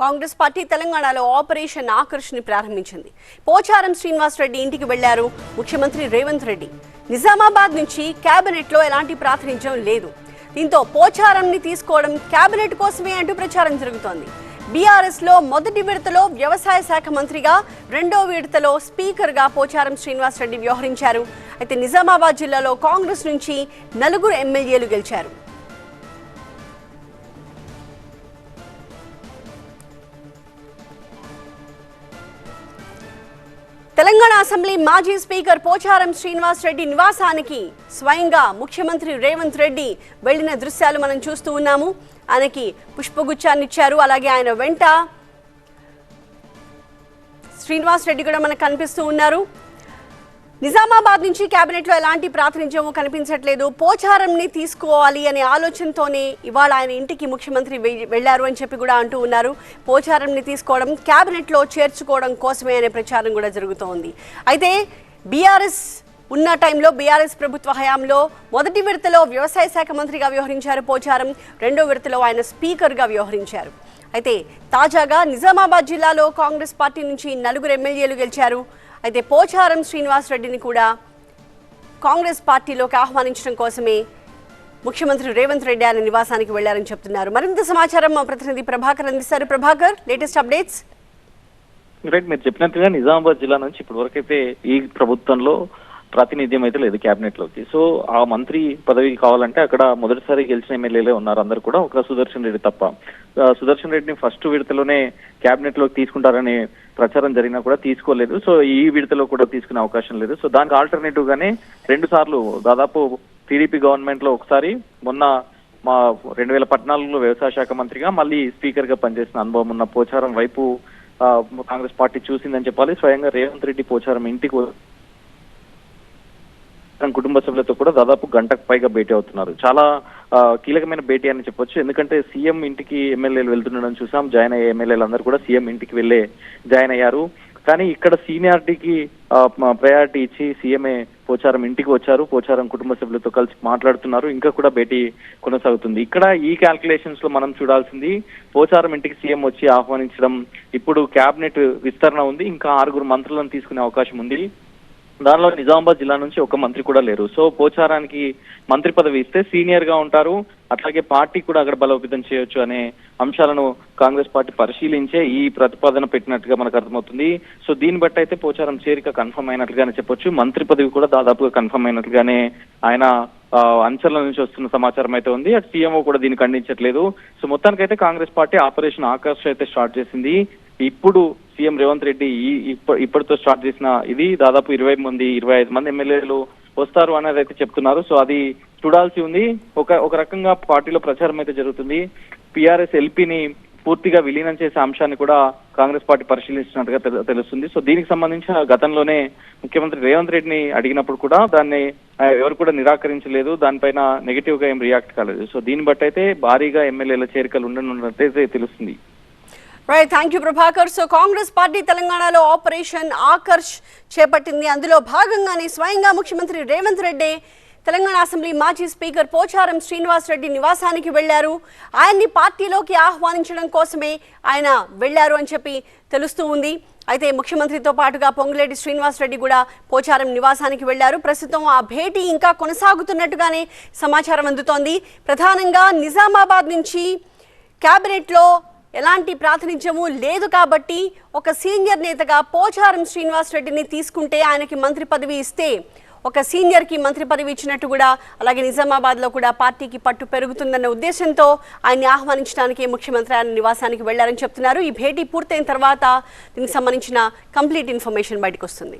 Congress party తెలంగాణలో operation Aakarsh ప్రారంభించింది. పోచారం శ్రీనివాస్ రెడ్డి ఇంటికి వెళ్ళారు ముఖ్యమంత్రి రేవంత్ రెడ్డి. నిజామాబాద్ నుంచి కేబినెట్లో ఎలాంటి ప్రాతినిధ్యం లేదు. దీంతో పోచారంని తీసుకోవడం కేబినెట్ కోసమే అంటూ ప్రచారం జరుగుతోంది. బీఆర్ఎస్లో మొదటి విడతలో వ్యవసాయ శాఖ మంత్రిగా రెండో విడతలో స్పీకర్గా పోచారం శ్రీనివాస్ రెడ్డి వ్యవహరించారు. అయితే నిజామాబాద్ జిల్లాలో కాంగ్రెస్ నుంచి నలుగురు ఎమ్మెల్యేలు గెలిచారు. అసెంబ్లీ మాజీ స్పీకర్ పోచారం శ్రీనివాస్ రెడ్డి నివాసానికి స్వయంగా ముఖ్యమంత్రి రేవంత్ రెడ్డి వెళ్ళిన దృశ్యాలు మనం చూస్తూ ఉన్నాము. ఆయనకి పుష్పగుచ్చాన్ని ఇచ్చారు అలాగే ఆయన వెంట శ్రీనివాస్ రెడ్డి కూడా మనకు కనిపిస్తూ ఉన్నారు. నిజామాబాద్ నుంచి కేబినెట్లో ఎలాంటి ప్రాతినిధ్యం కనిపించట్లేదు. పోచారంని తీసుకోవాలి అనే ఆలోచనతోనే ఇవాళ ఆయన ఇంటికి ముఖ్యమంత్రి వెళ్ళారు అని చెప్పి కూడా అంటూ ఉన్నారు. పోచారంని తీసుకోవడం కేబినెట్లో చేర్చుకోవడం కోసమే అనే ప్రచారం కూడా జరుగుతోంది. అయితే బీఆర్ఎస్ ఉన్న టైంలో బీఆర్ఎస్ ప్రభుత్వ హయాంలో మొదటి విడతలో వ్యవసాయ శాఖ మంత్రిగా వ్యవహరించారు పోచారం రెండో విడతలో ఆయన స్పీకర్గా వ్యవహరించారు. అయితే తాజాగా నిజామాబాద్ జిల్లాలో కాంగ్రెస్ పార్టీ నుంచి నలుగురు ఎమ్మెల్యేలు గెలిచారు. అయితే పోచారం శ్రీనివాస్ రెడ్డిని కూడా కాంగ్రెస్ పార్టీలోకి ఆహ్వానించడం కోసమే ముఖ్యమంత్రి రేవంత్ రెడ్డి ఆయన నివాసానికి వెళ్ళారని చెప్తున్నారు. మరింత సమాచారం మా ప్రతినిధి ప్రభాకర్ అందిస్తారు. Prabhakar latest updates? రైట్ మీరు చెప్పినట్టుగా నిజామాబాద్ జిల్లా నుంచి ఇప్పటివరకైతే ఈ ప్రభుత్వంలో ప్రాతినిధ్యం అయితే లేదు క్యాబినెట్లోకి సో ఆ మంత్రి పదవి కావాలంటే అక్కడ మొదటిసారి గెలిచిన ఎమ్మెల్యేలే ఉన్నారు. అందరు కూడా ఒక సుదర్శన్ రెడ్డి తప్ప. సుదర్శన్ రెడ్డిని ఫస్ట్ విడతలోనే క్యాబినెట్లోకి తీసుకుంటారనే ప్రచారం జరిగినా కూడా తీసుకోలేదు. సో ఈ విడతలో కూడా తీసుకునే అవకాశం లేదు. సో దానికి ఆల్టర్నేటివ్ గానే రెండు సార్లు దాదాపు టీడీపీ గవర్నమెంట్లో ఒకసారి మొన్న మా రెండు వేల పద్నాలుగులో వ్యవసాయ శాఖ మంత్రిగా మళ్ళీ స్పీకర్గా పనిచేసిన అనుభవం ఉన్న పోచారం వైపు కాంగ్రెస్ పార్టీ చూసిందని చెప్పాలి. స్వయంగా రేవంత్ రెడ్డి పోచారం ఇంటికి తన కుటుంబ సభ్యులతో కూడా దాదాపు గంటకు పైగా భేటీ అవుతున్నారు. చాలా కీలకమైన భేటీ అని చెప్పొచ్చు. ఎందుకంటే సీఎం ఇంటికి ఎమ్మెల్యేలు వెళ్తుండడం చూసాం. జాయిన్ అయ్యే ఎమ్మెల్యేలందరూ కూడా సీఎం ఇంటికి వెళ్ళే జాయిన్ అయ్యారు. కానీ ఇక్కడ సీనియారిటీకి ప్రయారిటీ ఇచ్చి సీఎంఏ పోచారం ఇంటికి వచ్చారు. పోచారం కుటుంబ సభ్యులతో కలిసి మాట్లాడుతున్నారు. ఇంకా కూడా భేటీ కొనసాగుతుంది. ఇక్కడ ఈ క్యాల్కులేషన్స్లో మనం చూడాల్సింది పోచారం ఇంటికి సీఎం వచ్చి ఆహ్వానించడం. ఇప్పుడు క్యాబినెట్ విస్తరణ ఉంది. ఇంకా ఆరుగురు మంత్రులను తీసుకునే అవకాశం ఉంది. దానిలో నిజామాబాద్ జిల్లా నుంచి ఒక మంత్రి కూడా లేరు. సో పోచారానికి మంత్రి పదవి ఇస్తే సీనియర్గా ఉంటారు. అట్లాగే పార్టీ కూడా అక్కడ బలోపేతం చేయొచ్చు అనే అంశాలను కాంగ్రెస్ పార్టీ పరిశీలించే ఈ ప్రతిపాదన పెట్టినట్టుగా మనకు అర్థమవుతుంది. సో దీన్ని బట్టి అయితే పోచారం చేరిక కన్ఫర్మ్ అయినట్లుగానే చెప్పొచ్చు. మంత్రి పదవి కూడా దాదాపుగా కన్ఫర్మ్ అయినట్లుగానే ఆయన ఆ, అంచనాల నుంచి వస్తున్న సమాచారం అయితే ఉంది. అటు సీఎంఓ కూడా దీన్ని ఖండించట్లేదు. సో మొత్తానికైతే కాంగ్రెస్ పార్టీ ఆపరేషన్ ఆకర్ష్ అయితే స్టార్ట్ చేసింది. ఇప్పుడు సీఎం రేవంత్ రెడ్డి ఈ ఇప్పటితో స్టార్ట్ చేసిన ఇది దాదాపు ఇరవై మంది ఇరవై ఐదు మంది ఎమ్మెల్యేలు వస్తారు అనేది అయితే చెప్తున్నారు. సో అది చూడాల్సి ఉంది. ఒక ఒక రకంగా పార్టీలో ప్రచారం అయితే జరుగుతుంది. పిఆర్ఎస్ ఎల్పీని పూర్తిగా విలీనం చేసే అంశాన్ని కూడా కాంగ్రెస్ పార్టీ పరిశీలిస్తున్నట్టుగా తెలుస్తుంది. సో దీనికి సంబంధించిన గతంలోనే ముఖ్యమంత్రి రేవంత్ రెడ్డిని అడిగినప్పుడు కూడా దాన్ని ఎవరు కూడా నిరాకరించలేదు. దానిపైన నెగిటివ్గా ఏం రియాక్ట్ కాలేదు. సో దీన్ని బట్టి అయితే భారీగా ఎమ్మెల్యేల చేరికలు ఉండనున్నట్టయితే తెలుస్తుంది. Right thank you Prabhakar so Congress party తెలంగాణలో ఆపరేషన్ ఆకర్ష్ చేపట్టింది. అందులో భాగంగానే స్వయంగా ముఖ్యమంత్రి రేవంత్ రెడ్డి తెలంగాణ అసెంబ్లీ మాజీ స్పీకర్ పోచారం శ్రీనివాస్ రెడ్డి నివాసానికి వెళ్ళారు ఆయన్ని పార్టీలోకి ఆహ్వానించడం కోసమే ఆయన వెళ్ళారు అని చెప్పి తెలుస్తూ ఉంది. అయితే ముఖ్యమంత్రితో పాటుగా పొంగులేటి శ్రీనివాస్ రెడ్డి కూడా పోచారం నివాసానికి వెళ్ళారు ప్రస్తుతం ఆ భేటీ ఇంకా కొనసాగుతున్నట్టుగానే సమాచారం అందుతోంది. ప్రధానంగా నిజామాబాద్ నుంచి క్యాబినెట్లో ఎలాంటి ప్రాతినిధ్యము లేదు కాబట్టి ఒక సీనియర్ నేతగా పోచారం శ్రీనివాస్ రెడ్డిని తీసుకుంటే ఆయనకి మంత్రి పదవి ఇస్తే ఒక సీనియర్కి మంత్రి పదవి ఇచ్చినట్టు కూడా అలాగే నిజామాబాద్లో కూడా పార్టీకి పట్టు పెరుగుతుందన్న ఉద్దేశంతో ఆయన్ని ఆహ్వానించడానికి ముఖ్యమంత్రి ఆయన నివాసానికి వెళ్ళారని చెప్తున్నారు. ఈ భేటీ పూర్తయిన తర్వాత దీనికి సంబంధించిన కంప్లీట్ ఇన్ఫర్మేషన్ బయటకు వస్తుంది